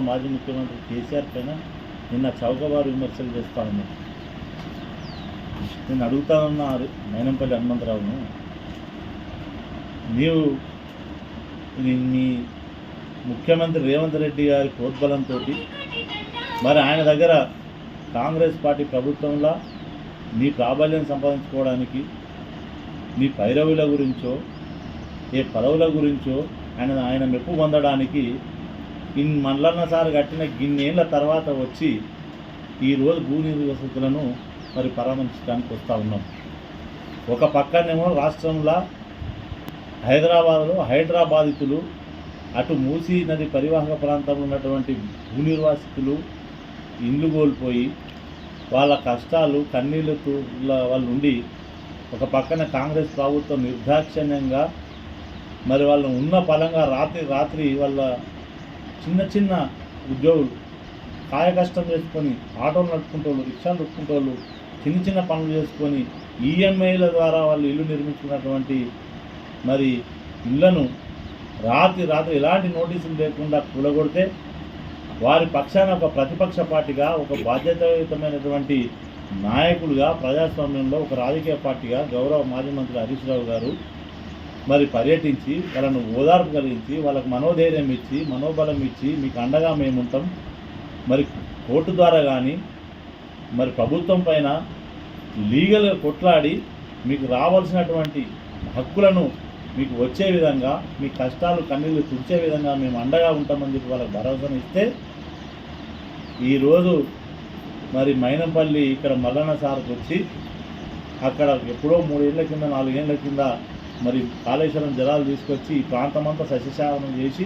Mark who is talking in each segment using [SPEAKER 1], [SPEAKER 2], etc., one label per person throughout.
[SPEAKER 1] మాజీ ముఖ్యమంత్రి కేసీఆర్ పైన నిన్న చౌకబారు విమర్శలు చేస్తా ఉన్నాను నేను అడుగుతా ఉన్నా మైనంపల్లి హనుమంతరావును. నీవు మీ ముఖ్యమంత్రి రేవంత్ రెడ్డి గారి ప్రోద్బలంతో మరి ఆయన దగ్గర కాంగ్రెస్ పార్టీ ప్రభుత్వంలో నీ ప్రాబల్యం సంపాదించుకోవడానికి నీ పైరవుల గురించో ఏ పదవుల గురించో ఆయన ఆయన మెప్పు పొందడానికి ఇన్ మండలన్న సార్ కట్టిన గిన్నేళ్ళ తర్వాత వచ్చి ఈరోజు భూ నిర్వసతులను మరి పరామర్శించడానికి వస్తూ ఉన్నాం. ఒక పక్కనేమో రాష్ట్రంలో హైదరాబాద్లో హైదరాబాదితులు అటు మూసీ నది పరివాహక ప్రాంతంలో ఉన్నటువంటి భూ నిర్వాసితులు ఇండ్లు కోల్పోయి వాళ్ళ కష్టాలు కన్నీళ్ళతో వాళ్ళు ఉండి ఒక పక్కన కాంగ్రెస్ ప్రభుత్వం నిర్దాక్షిణ్యంగా మరి వాళ్ళు ఉన్న పలంగా రాత్రి రాత్రి వాళ్ళ చిన్న చిన్న ఉద్యోగులు కాయ కష్టం చేసుకొని ఆటోలు నడుపుకుంటోళ్ళు రిక్షాలు నడుపుకుంటోళ్ళు చిన్న చిన్న పనులు చేసుకొని ఈఎంఐల ద్వారా వాళ్ళు ఇల్లు నిర్మించుకున్నటువంటి మరి ఇళ్ళను రాత్రి రాత్రి ఎలాంటి నోటీసులు లేకుండా కూలగొడితే వారి పక్షాన ఒక ప్రతిపక్ష పార్టీగా ఒక బాధ్యతాయుతమైనటువంటి నాయకులుగా ప్రజాస్వామ్యంలో ఒక రాజకీయ పార్టీగా గౌరవ మాజీ మంత్రి హరీష్ రావు గారు మరి పర్యటించి వాళ్ళను ఓదార్పు కలిగించి వాళ్ళకు మనోధైర్యం ఇచ్చి మనోబలం ఇచ్చి మీకు అండగా మేము ఉంటాం మరి కోర్టు ద్వారా కానీ మరి ప్రభుత్వం పైన లీగల్గా కొట్లాడి మీకు రావాల్సినటువంటి హక్కులను మీకు వచ్చే విధంగా మీ కష్టాలు కన్నీళ్ళు తుడిచే విధంగా మేము అండగా ఉంటామని చెప్పి వాళ్ళకి భరోసాను ఇస్తే ఈరోజు మరి మైనంపల్లి ఇక్కడ మల్లన్న సార్కి వచ్చి అక్కడ ఎప్పుడో మూడేళ్ళ కింద నాలుగేళ్ళ కింద మరి కాళేశ్వరం జలాలు తీసుకొచ్చి ఈ ప్రాంతమంతా సస్యశావనం చేసి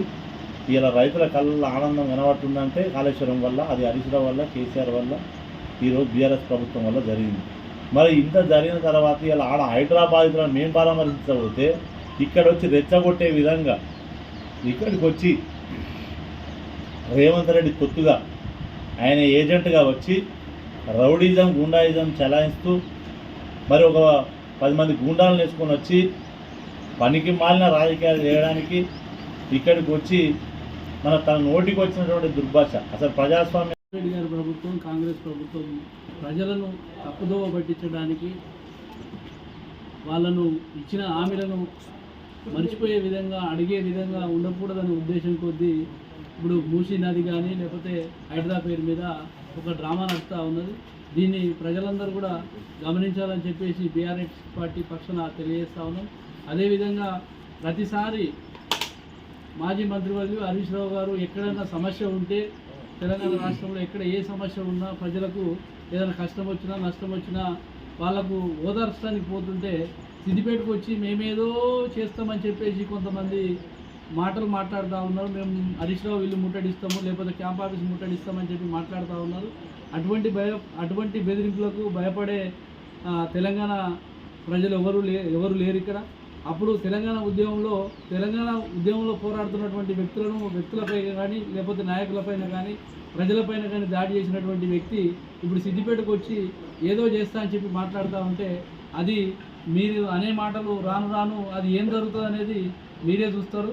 [SPEAKER 1] ఇలా రైతుల కళ్ళల్లో ఆనందం కనబడుతుందంటే కాళేశ్వరం వల్ల అది హరీశ్రావు వల్ల కేసీఆర్ వల్ల ఈరోజు బీఆర్ఎస్ ప్రభుత్వం వల్ల జరిగింది. మరి ఇంత జరిగిన తర్వాత ఇలా ఆడ హైదరాబాద్లో మేము పరామర్శించబోతే ఇక్కడ వచ్చి రెచ్చగొట్టే విధంగా ఇక్కడికి వచ్చి రేవంత్ రెడ్డి కొత్తుగా ఆయన ఏజెంట్గా వచ్చి రౌడీజం గుండాయిజం చలాయిస్తూ మరి ఒక పది మంది గుండాలను వేసుకొని వచ్చి పనికి మాలిన రాజకీయాలు చేయడానికి ఇక్కడికి వచ్చి మన తన నోటికి వచ్చినటువంటి దుర్భాష. అసలు ప్రజాస్వామ్యం
[SPEAKER 2] రెడ్డి గారి ప్రభుత్వం కాంగ్రెస్ ప్రభుత్వం ప్రజలను తప్పుదోవ పట్టించడానికి వాళ్ళను ఇచ్చిన హామీలను మర్చిపోయే విధంగా అడిగే విధంగా ఉండకూడదనే ఉద్దేశం కొద్దీ ఇప్పుడు మూసీ నది కానీ లేకపోతే హైదరా పేరు మీద ఒక డ్రామా నడుస్తూ ఉన్నది. దీన్ని ప్రజలందరూ కూడా గమనించాలని చెప్పేసి బీఆర్ఎస్ పార్టీ పక్షాన తెలియజేస్తా ఉన్నాం. అదేవిధంగా ప్రతిసారి మాజీ మంత్రివర్యులు హరీష్ రావు గారు ఎక్కడైనా సమస్య ఉంటే తెలంగాణ రాష్ట్రంలో ఎక్కడ ఏ సమస్య ఉన్నా ప్రజలకు ఏదైనా కష్టం వచ్చినా నష్టం వచ్చినా వాళ్ళకు ఓదార్చడానికి పోతుంటే సిద్దిపేటకు వచ్చి మేమేదో చేస్తామని చెప్పేసి కొంతమంది మాటలు మాట్లాడుతూ ఉన్నారు. మేము హరీష్ రావు వీళ్ళు ముట్టడిస్తాము లేకపోతే క్యాంప్ ఆఫీస్ ముట్టడిస్తామని చెప్పి మాట్లాడుతూ ఉన్నారు. అటువంటి భయ అటువంటి బెదిరింపులకు భయపడే తెలంగాణ ప్రజలు ఎవరు లే ఎవరు లేరు ఇక్కడ? అప్పుడు తెలంగాణ ఉద్యమంలో తెలంగాణ ఉద్యమంలో పోరాడుతున్నటువంటి వ్యక్తులను వ్యక్తులపై కానీ లేకపోతే నాయకులపైన కానీ ప్రజలపైన కానీ దాడి చేసినటువంటి వ్యక్తి ఇప్పుడు సిద్దిపేటకు వచ్చి ఏదో చేస్తా అని చెప్పి మాట్లాడుతూ ఉంటే అది మీరు అనే మాటలు రాను రాను అది ఏం జరుగుతుంది అనేది మీరే చూస్తారు.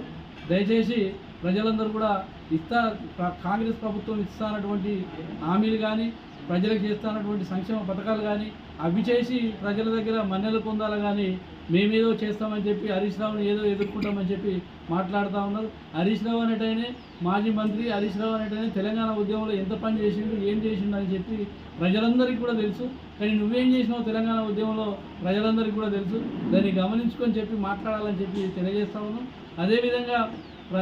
[SPEAKER 2] దయచేసి ప్రజలందరూ కూడా ఇస్తా కాంగ్రెస్ ప్రభుత్వం ఇస్తానటువంటి హామీలు కానీ ప్రజలకు చేస్తున్నటువంటి సంక్షేమ పథకాలు కానీ అవి చేసి ప్రజల దగ్గర మన్నెలు పొందాలి కానీ మేమేదో చేస్తామని చెప్పి హరీష్ రావుని ఏదో ఎదుర్కొంటామని చెప్పి మాట్లాడుతూ ఉన్నారు. హరీష్ రావు అనేటైనే మాజీ మంత్రి హరీష్ రావు అనేటైనే తెలంగాణ ఉద్యమంలో ఎంత పని చేసిండు ఏం చేసిండు అని చెప్పి ప్రజలందరికీ కూడా తెలుసు. కానీ నువ్వేం చేసినావు తెలంగాణ ఉద్యమంలో ప్రజలందరికీ కూడా తెలుసు. దాన్ని గమనించుకొని చెప్పి మాట్లాడాలని చెప్పి తెలియజేస్తా ఉన్నాం. అదేవిధంగా ప్ర